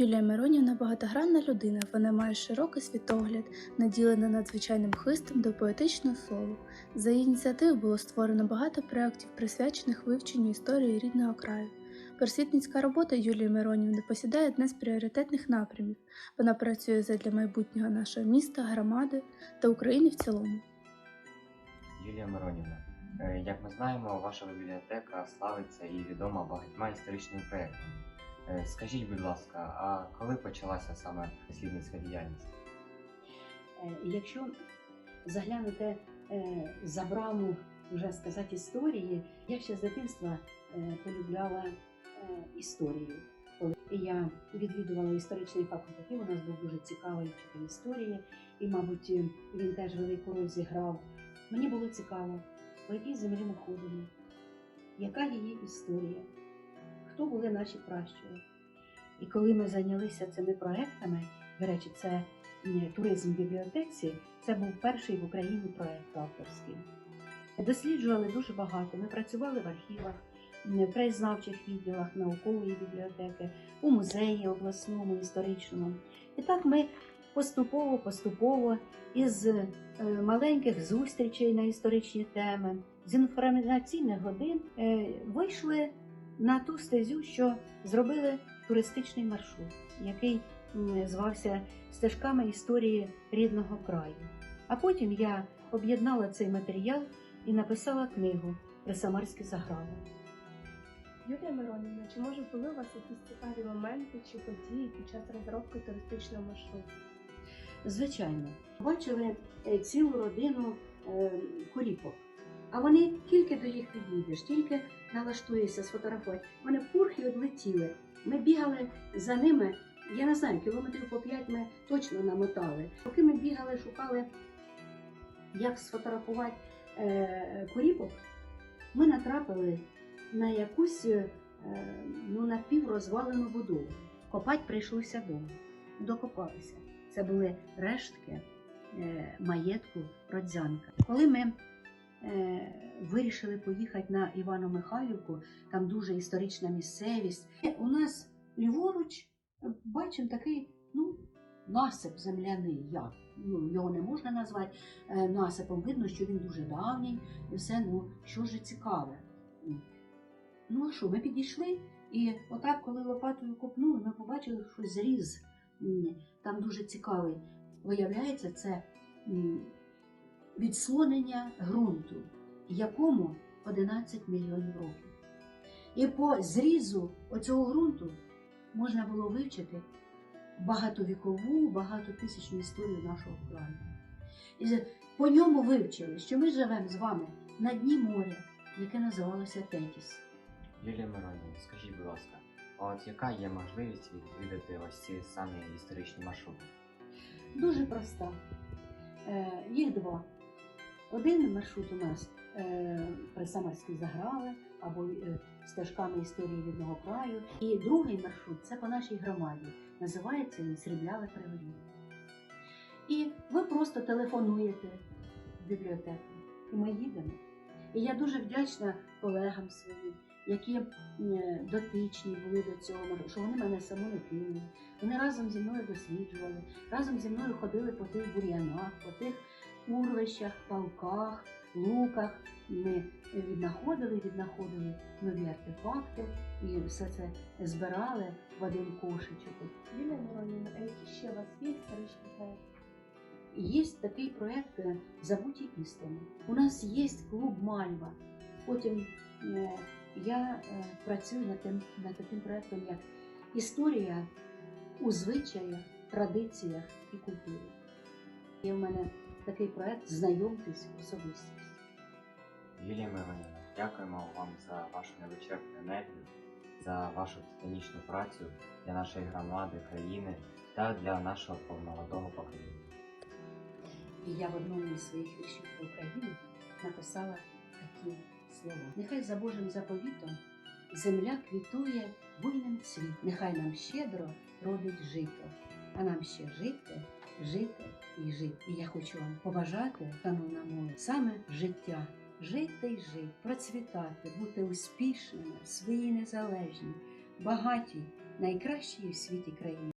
Юлія Миронівна багатогранна людина. Вона має широкий світогляд, наділена надзвичайним хистом до поетичного слова. За її ініціатив було створено багато проєктів, присвячених вивченню історії рідного краю. Просвітницька робота Юлії Миронівни посідає одне з пріоритетних напрямів. Вона працює задля майбутнього нашого міста, громади та України в цілому. Юлія Миронівна, е, як ми знаємо, ваша бібліотека славиться і відома багатьма історичними проєктами. Е, Скажіть, будь ласка, а коли почалася саме дослідницька діяльність? Е, Якщо заглянути е, за браму, вже сказати, історії, я ще з дитинства полюбляла історію. Я відвідувала історичний факультатив, у нас був дуже цікавий вчитель історії, і, мабуть, він теж велику роль зіграв. Мені було цікаво, по якій землі ми ходимо, яка її історія, хто були наші пращури. І коли ми зайнялися цими проектами, до речі, це туризм в бібліотеці, це був перший в Україні проект авторський. Досліджували дуже багато. Ми працювали в архівах, в краєзнавчих відділах наукової бібліотеки, у музеї обласному, історичному. І так ми поступово, поступово із е, маленьких зустрічей на історичні теми, з інформаційних годин е, вийшли на ту стезю, що зробили туристичний маршрут, який звався Стежками історії рідного краю. А потім я об'єднала цей матеріал і написала книгу Присамарські заграви. Юлія Миронівна, чи може були у вас якісь цікаві моменти чи події під час розробки туристичного маршруту? Звичайно, бачили е, цілу родину е, куріпок. А вони тільки до їх підійдеш, тільки налаштуєшся сфотографувати. Вони пурхи відлетіли. Ми бігали за ними. Я не знаю, кілометрів по п'ять ми точно намотали. Поки ми бігали, шукали, як сфотографувати е, куріпок, ми натрапили на якусь е, ну, напіврозвалену будову. Копать прийшлося довго. Докопалися. Це були рештки е, маєтку Родзянка. Коли ми вирішили поїхати на Івано-Михайлівку, там дуже історична місцевість. У нас ліворуч е, бачимо такий ну, насип земляний. Як? Ну, його не можна назвати е, насипом. Видно, що він дуже давній і все, ну що ж цікаве. Ну а що, ми підійшли, і отак, коли лопатою копнули, ми побачили, що зріз там дуже цікавий. Виявляється, це відслонення ґрунту, якому 11 мільйонів років. І по зрізу оцього ґрунту можна було вивчити багатовікову, багатотисячну історію нашого краю. І по ньому вивчили, що ми живемо з вами на дні моря, яке називалося Тетіс. Юлія Миронівна, скажіть, будь ласка, а от яка є можливість відвідати ось ці самі історичні маршрути? Дуже проста. Е, їх два. Один маршрут у нас е, Присамарські заграви або е, стежками історії рідного краю. І другий маршрут це по нашій громаді. Називається він Срібляве привеління. І ви просто телефонуєте в бібліотеку, і ми їдемо. І я дуже вдячна колегам своїм, які е, дотичні були до цього, що вони мене саму не кинули. Вони разом зі мною досліджували, разом зі мною ходили по тих бур'янах, по тих урвищах, палках, луках. Ми віднаходили, віднаходили нові артефакти і все це збирали в один кошечок. Юлія Миронівна, а які ще у вас є історичні проекти? Є такий проект е, Забуті істини. У нас є клуб Мальва. Потім е, я е, працюю над, тим, над таким проектом, як історія у звичаях, традиціях і культурі. Є в мене такий проект Знайомтесь особистість. Юлія Миронівна, дякуємо вам за вашу невичерпну енергію, за вашу титанічну працю для нашої громади, країни та для нашого молодого покоління. І я в одному із своїх віршів про Україну написала такі слова. Нехай за Божим заповітом земля квітує буйним цвіт. Нехай нам щедро родить жито, а нам ще жити, жити і жити. І я хочу вам побажати, шановна молодь, саме життя. Жити й жити, процвітати, бути успішними, свої незалежні, багаті найкращій в світі країни.